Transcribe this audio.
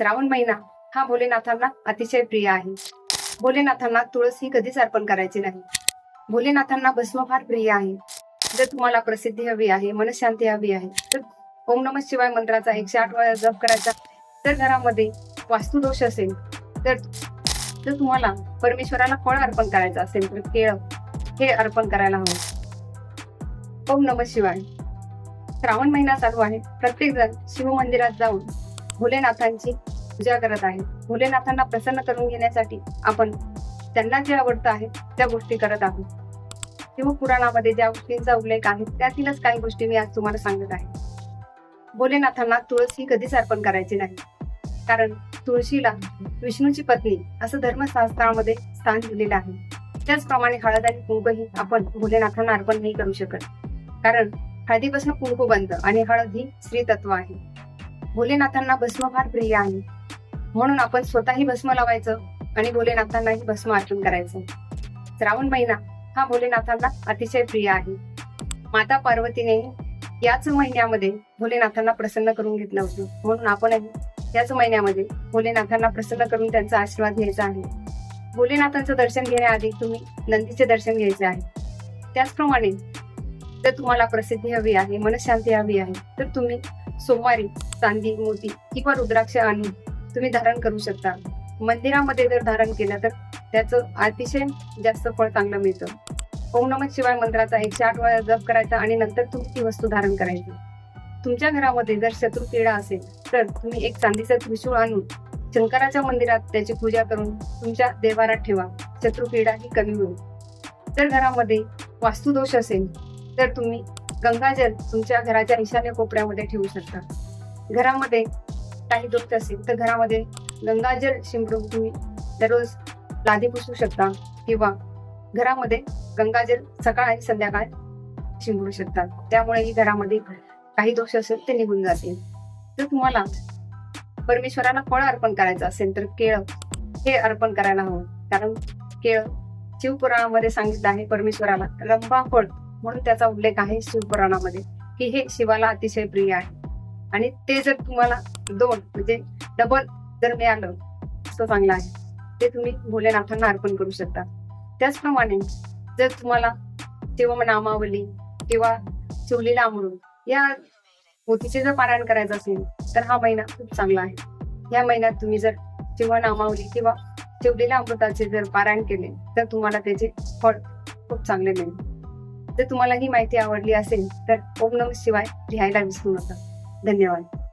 श्रावण महिना. हा भोलेनाथांना अतिशय प्रिय आहे. भोलेनाथांना तुळस ही कधीच अर्पण करायची नाही. भोलेनाथांना भस्म फार प्रिय आहे. जर तुम्हाला प्रसिद्धी हवी आहे मनशांती हवी आहे तर ओम नम शिवाय मंत्राचा एकशे आठ वेळा जप करायचा जर घरामध्ये वास्तुदोष असेल तर जर तुम्हाला परमेश्वराला फळ अर्पण करायचं असेल तर केळ हे अर्पण करायला हवं. ओम नम शिवाय. श्रावण महिना चालू आहे. प्रत्येक जण शिव मंदिरात जाऊन भोलेनाथांची पूजा करत आहे. भोलेनाथांना प्रसन्न करून घेण्यासाठी आपण त्यांना जे आवडतं आहे त्या गोष्टी करत आहोत. शिवपुराणामध्ये ज्या गोष्टींचा उल्लेख आहे त्यातीलच काही गोष्टी मी आज तुम्हाला सांगत आहे. भोलेनाथांना तुळस ही कधीच अर्पण करायची नाही. कारण तुळशीला विष्णूची पत्नी असं धर्मशास्त्रामध्ये स्थान दिलेलं आहे. त्याचप्रमाणे हळद आणि कुंकही आपण भोलेनाथांना अर्पण नाही करू शकत. कारण हळदीपासून कुंकू बनतं आणि हळद ही स्त्री तत्व आहे. भोलेनाथांना भस्म फार प्रिय आहे. म्हणून आपण स्वतःही भस्म लावायचं आणि भोलेनाथांनाही भस्म अर्पण करायचं. श्रावण महिना हा भोलेनाथांना अतिशय प्रिय आहे. माता पार्वतीने याच महिन्यामध्ये भोलेनाथांना प्रसन्न करून घेतलं होतं. म्हणून आपणही याच महिन्यामध्ये भोलेनाथांना प्रसन्न करून त्यांचा आशीर्वाद घ्यायचा आहे. भोलेनाथांचं दर्शन घेण्याआधी तुम्ही नंदीचे दर्शन घ्यायचे आहे. त्याचप्रमाणे जर तुम्हाला प्रसिद्धी हवी आहे मनशांती हवी आहे तर तुम्ही सोमवारी चांदी मोती किंवा रुद्राक्ष आणून तुम्ही धारण करू शकता. मंदिरामध्ये जर धारण केलं तर त्याचं अतिशय जास्त फळ चांगलं मिळतं. ओम नमः शिवाय मंत्राचा एकशे आठ वेळा जप करायचा आणि नंतर तुम्ही ती वस्तू धारण करायची. तुमच्या घरामध्ये जर शत्रू किडा असेल तर तुम्ही एक चांदीचं त्रिशूळ आणून शंकराच्या मंदिरात त्याची पूजा करून तुमच्या देवारात ठेवा. शत्रू किडा ही कमी होईल. जर घरामध्ये वास्तुदोष असेल तर तुम्ही गंगाजल तुमच्या घराच्या ईशान्य कोपऱ्यामध्ये ठेवू शकता. घरामध्ये काही दोष असेल तर घरामध्ये गंगाजल शिंपडून तुम्ही दररोज लादी पुसू शकता किंवा घरामध्ये गंगाजल सकाळ आणि संध्याकाळ शिंपडू शकता. त्यामुळेही घरामध्ये काही दोष असेल ते निघून जातील. जर तुम्हाला परमेश्वराला फळ अर्पण करायचं असेल तर केळ हे अर्पण करायला हवं. कारण केळ शिवपुराणामध्ये सांगितलं आहे परमेश्वराला रंभा फळ. म्हणून त्याचा उल्लेख आहे शिवपुराणामध्ये की हे शिवाला अतिशय प्रिय आहे. आणि ते जर तुम्हाला दोन म्हणजे डबल जर मिळालं तर चांगलं आहे. ते तुम्ही भोलेनाथांना अर्पण करू शकता. त्याचप्रमाणे जर तुम्हाला शिवनामावली किंवा शिवलीला अमृत या पोथीचे जर पारायण करायचं असेल तर हा महिना खूप चांगला आहे. या महिन्यात तुम्ही जर शिवनामावली किंवा शिवलेल्या अमृताचे जर पारायण केले तर तुम्हाला त्याचे फळ खूप चांगले मिळेल. जर तुम्हाला ही माहिती आवडली असेल तर ओम नम शिवाय लिहायला विसरू नका. धन्यवाद.